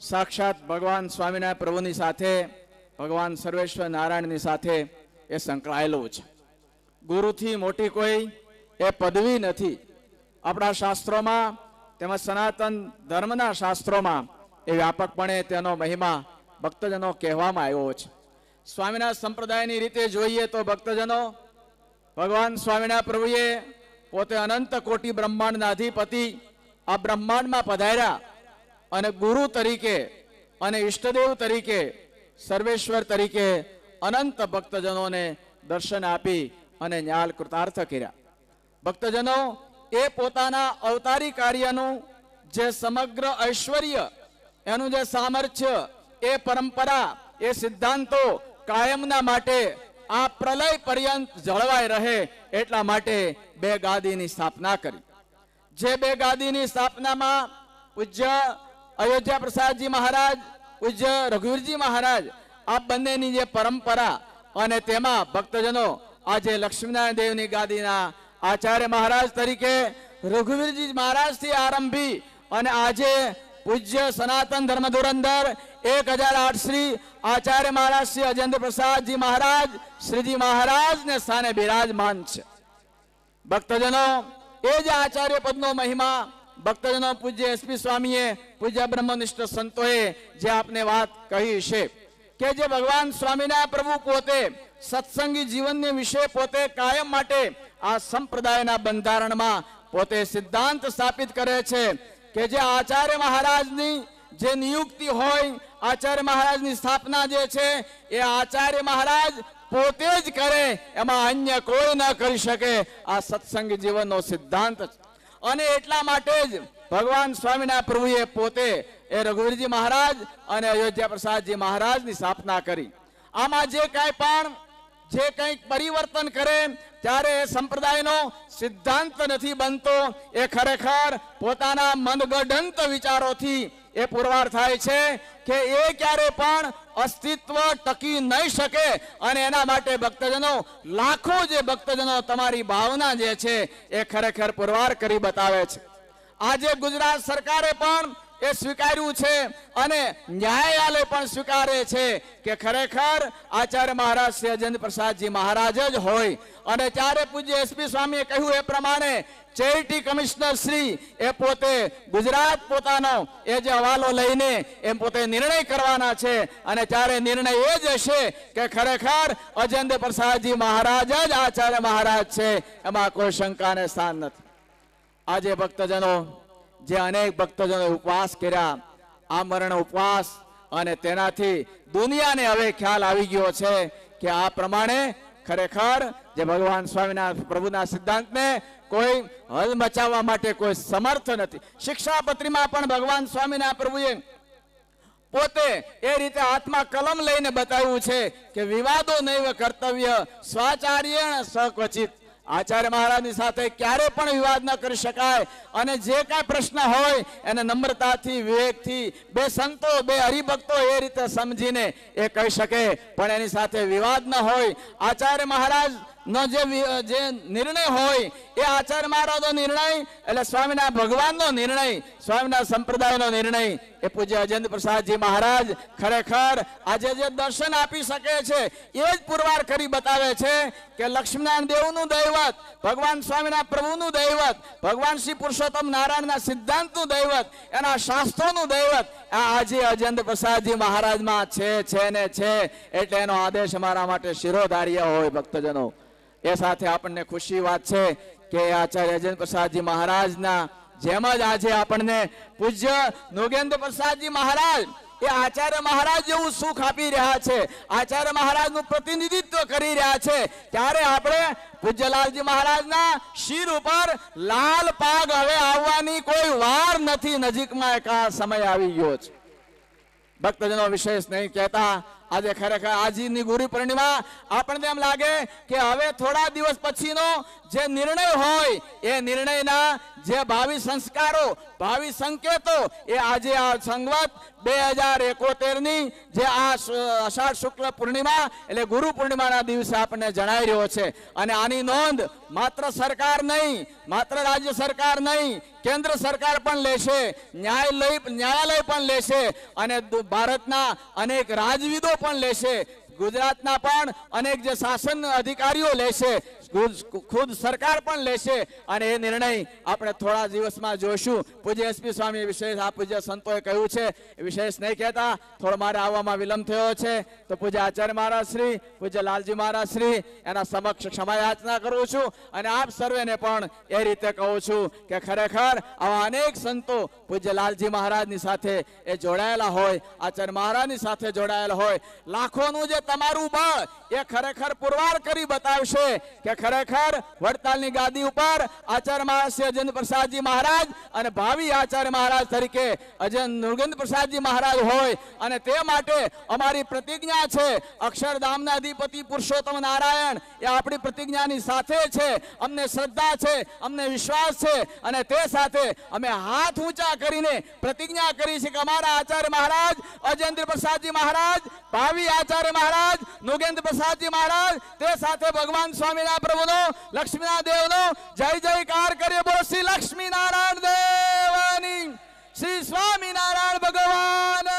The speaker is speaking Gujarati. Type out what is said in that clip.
સાક્ષાત ભગવાન સ્વામિનારાયણ પ્રભુની સાથે, ભગવાન સર્વેશ્વર નારાયણની સાથે એ સંકળાયેલું છે. ગુરુથી મોટી કોઈ એ પદવી નથી. આપણા શાસ્ત્રોમાં તેમજ સનાતન ધર્મના શાસ્ત્રોમાં એ વ્યાપકપણે તેનો મહિમા ભક્તજનો કહેવામાં આવ્યો છે. સ્વામિનારાયણ સંપ્રદાયની રીતે જોઈએ તો ભક્તજનો, ભગવાન સ્વામિનારાયણ પ્રભુએ પોતે અનંત કોટી બ્રહ્માંડના અધિપતિ આ બ્રહ્માંડમાં પધાર્યા અને ગુરુ તરીકે અને ઈષ્ટદેવ તરીકે, સર્વેશ્વર તરીકે અનંત ભક્તજનોને દર્શન આપી અને ન્યાલ કૃતાર્થ કર્યા. ભક્તજનો, એ પોતાના અવતારી કાર્યનું જે સમગ્ર ઐશ્વર્ય, એનું જે સામર્થ્ય, એ પરંપરા, એ સિદ્ધાંતો કાયમના માટે આ પ્રલય પર્યંત જળવાઈ રહે એટલા માટે બે ગાદીની સ્થાપના કરી. જે બે ગાદીની સ્થાપનામાં પૂજ્ય અયોધ્યા પ્રસાદજી મહારાજ, પૂજ્ય રઘુવીરજી મહારાજ, આ બંનેની જે પરંપરા અને તેમાં ભક્તજનો આજે લક્ષ્મીનારાયણ દેવની ગાદીના આચાર્ય મહારાજ તરીકે રઘુવીરજી મહારાજથી આરંભી અને આજે પૂજ્ય સનાતન ધર્મ ધુરંધર એક હજાર આઠ શ્રી આચાર્ય મહારાજ શ્રી અજેન્દ્ર પ્રસાદજી મહારાજ, શ્રીજી મહારાજને સ્થાને બિરાજમાન છે. ભક્તજનો, એ જ આચાર્ય પદનો મહિમા ભક્તજનો, પૂજ્ય એસપી સ્વામીએ, પૂજ્ય બ્રહ્મનિષ્ઠ સંતોએ જે આપને વાત કહી છે કે જે ભગવાન સ્વામીના પ્રભુ પોતે સત્સંગી જીવનને વિશે પોતે કાયમ માટે આ સંપ્રદાયના બંધારણમાં પોતે સિદ્ધાંત સ્થાપિત કરે છે કે જે આચાર્ય મહારાજની જે નિયુક્તિ હોય, આચાર્ય મહારાજની સ્થાપના જે છે, એ આચાર્ય મહારાજ પોતે જ કરે, એમાં અન્ય કોઈ ન કરી શકે. આ સત્સંગ જીવનનો સિદ્ધાંત છે અને એટલા માટે જ ભગવાન સ્વામિના પ્રભુએ પોતે એ રઘુવીરજી મહારાજ અને અયોધ્યા પ્રસાદજી મહારાજની સ્થાપના કરી. આમાં જે કાંઈ પણ, જે કંઈક પરિવર્તન કરે ત્યારે એ સંપ્રદાયનો સિદ્ધાંત નથી બનતો, એ ખરેખર પોતાના મનગઢંત વિચારોથી એ પુરવાર થાય છે કે એ ક્યારે પણ અસ્તિત્વ ટકી નહીં શકે. અને એના માટે ભક્તજનો, લાખો જે ભક્તજનો તમારી ભાવના જે છે, એ ખરેખર પુરવાર કરી બતાવે છે. આજે ગુજરાત સરકારે પણ એ સ્વીકાર્યું છે અને ન્યાયાલય પણ સ્વીકારે છે કે ખરેખર આચાર્ય મહારાજ શ્રી અજેન્દ્ર પ્રસાદજી મહારાજ જ હોય. અને ત્યારે પૂજ્ય એસપી સ્વામીએ કહ્યું એ પ્રમાણે ચેરિટી કમિશનર શ્રી એ પોતે ગુજરાત પોતાનો એ જે હવાલો લઈને એમ પોતે નિર્ણય કરવાના છે. અને ત્યારે નિર્ણય એ જ હશે કે ખરેખર અજેન્દ્ર પ્રસાદજી મહારાજ જ આચાર્ય મહારાજ છે. એમાં કોઈ શંકાને સ્થાન નથી. આજે ભક્તજનો જે અનેક ભક્તજનોએ ઉપવાસ કર્યા. આ મરણ ઉપવાસ અને તેનાથી દુનિયાને હવે ખ્યાલ આવી ગયો છે કે આ પ્રમાણે ખરેખર જે ભગવાન સ્વામીના પ્રભુના સિદ્ધાંતને કોઈ હલ મચાવવા માટે કોઈ સમર્થ નથી. શિક્ષાપત્રીમાં પણ ભગવાન સ્વામીના પ્રભુએ પોતે એ રીતે હાથમાં કલમ લઈને બતાવ્યું છે કે વિવાદો નૈવ કર્તવ્ય સ્વાચાર્ય સકવચિત. આચાર્ય મહારાજની સાથે ક્યારે પણ વિવાદ ન કરી શકાય. અને જે કાંઈ પ્રશ્ન હોય, એને નમ્રતાથી, વિવેકથી, બે સંતો, બે હરિભક્તો એ રીતે સમજીને એ કહી શકે. પણ એની સાથે વિવાદ ન હોય. આચાર્ય મહારાજ હોય એ આચાર્ય નિર્ણય એટલે સ્વામીના ભગવાનનો નિર્ણય, સ્વામીના સંપ્રદાયનો નિર્ણય. એ પૂજ્ય અજેન્દ્ર પ્રસાદજી મહારાજ ખરેખર આજે જે દર્શન આપી શકે છે, એ જ પુરવાર કરી બતાવે છે કે લક્ષ્મીનારાયણ દેવનું દૈવત, ભગવાન સ્વામીના પ્રભુનું દૈવત, ભગવાન શ્રી પુરુષોત્તમ નારાયણના સિદ્ધાંતનું દૈવત, એના શાસ્ત્રોનું દૈવત, આ આજે અજેન્દ્ર પ્રસાદજી મહારાજમાં છે છે ને છે, એટલે એનો આદેશ અમારા માટે શિરોધાર્ય હોય ભક્તજનો. એ સાથે આપણને ખુશી વાત છે કે આચાર્ય અજેન્દ્ર પ્રસાદજી મહારાજના, જેમ જ આજે આપણને પૂજ્ય નોગેન્દ્ર પ્રસાદજી મહારાજ, એ આચાર્ય મહારાજ જેવું સુખ આપી રહ્યા છે. આચાર્ય મહારાજનું પ્રતિનિધિત્વ કરી રહ્યા છે. ત્યારે આપણે પૂજ્યલાલજી મહારાજના શિર ઉપર લાલ પાગ હવે આવવાની કોઈ વાર નથી. નજીકમાં એક સમય આવી ગયો છે. ભક્તજનો વિશેષ નહીં કહેતા આજે ખરેખર આજની ગુરુ પૂર્ણિમા આપણને એમ લાગે કે હવે થોડા દિવસ પછીનો જે નિર્ણય હોય, એ નિર્ણયના જે ભાવિ સંસ્કારો, ભાવિ સંકેતો, એ આજે આ સંવત બે હજાર એકોતેરની જે આ અષાઢ શુક્લ પૂર્ણિમા એટલે ગુરુ પૂર્ણિમાના દિવસે આપણને જણાઈ રહ્યો છે. અને આની નોંધ માત્ર સરકાર નહીં, માત્ર રાજ્ય સરકાર નહીં, કેન્દ્ર સરકાર પણ લેશે, ન્યાયાલય ન્યાયાલય પણ લેશે. અને ભારતના અનેક રાજવિદો પણ લેશે. ગુજરાતના પણ અનેક જે શાસન અધિકારીઓ લેશે. ખુદ- સરકાર પણ લેશે અને એ નિર્ણય આપણે થોડા દિવસમાં જોઈશું. પૂજ્ય એસપી સ્વામી વિશેષ આ પૂજ્ય સંતોએ કહ્યું છે. વિશેષ નહીં કહેતા, થોડો મારે આવવામાં વિલંબ થયો છે. તો પૂજ્ય આચાર્ય મહારાજ શ્રી પૂજ્ય લાલજી મહારાજ શ્રી એના સમક્ષ ક્ષમા યાચના કરું છું અને આપ સર્વેને પણ એ રીતે કહું છું કે ખરેખર આવા અનેક સંતો પૂજ્ય લાલજી મહારાજની સાથે એ જોડાયેલા હોય, આચાર્ય મહારાજની સાથે જોડાયેલા હોય. લાખોનું જે તમારું બળ એ ખરેખર પુરવાર કરી બતાવશે કે ખરેખર વડતાલની ગાદી ઉપર આચાર્ય મહારાજ શ્રી અજેન્દ્ર પ્રસાદજી મહારાજ અને ભાવિ આચાર્ય મહારાજ તરીકે અજેન્દ્ર નૃગેન્દ્ર પ્રસાદજી મહારાજ હોય અને તે માટે અમારી પ્રતિજ્ઞા છે અક્ષરધામના અધિપતિ પુરુષોત્તમ નારાયણ એ આપણી પ્રતિજ્ઞાની સાથે છે, અમને શ્રદ્ધા છે, અમને વિશ્વાસ છે અને તે સાથે અમે હાથ ઊંચા કરીને પ્રતિજ્ઞા કરી છે કે અમારા આચાર્ય મહારાજ, અજેન્દ્ર પ્રસાદજી મહારાજ, ભાવિ આચાર્ય મહારાજ, નુગેન્દ્ર પ્રસાદજી મહારાજ, તે સાથે ભગવાન સ્વામિનારાયણ మహాప్రభును లక్ష్మీనాదేవును జై జయకార్ కరియ బోలో శ్రీ లక్ష్మీనారాయణ దేవాని శ్రీ స్వామినారాయణ భగవాన్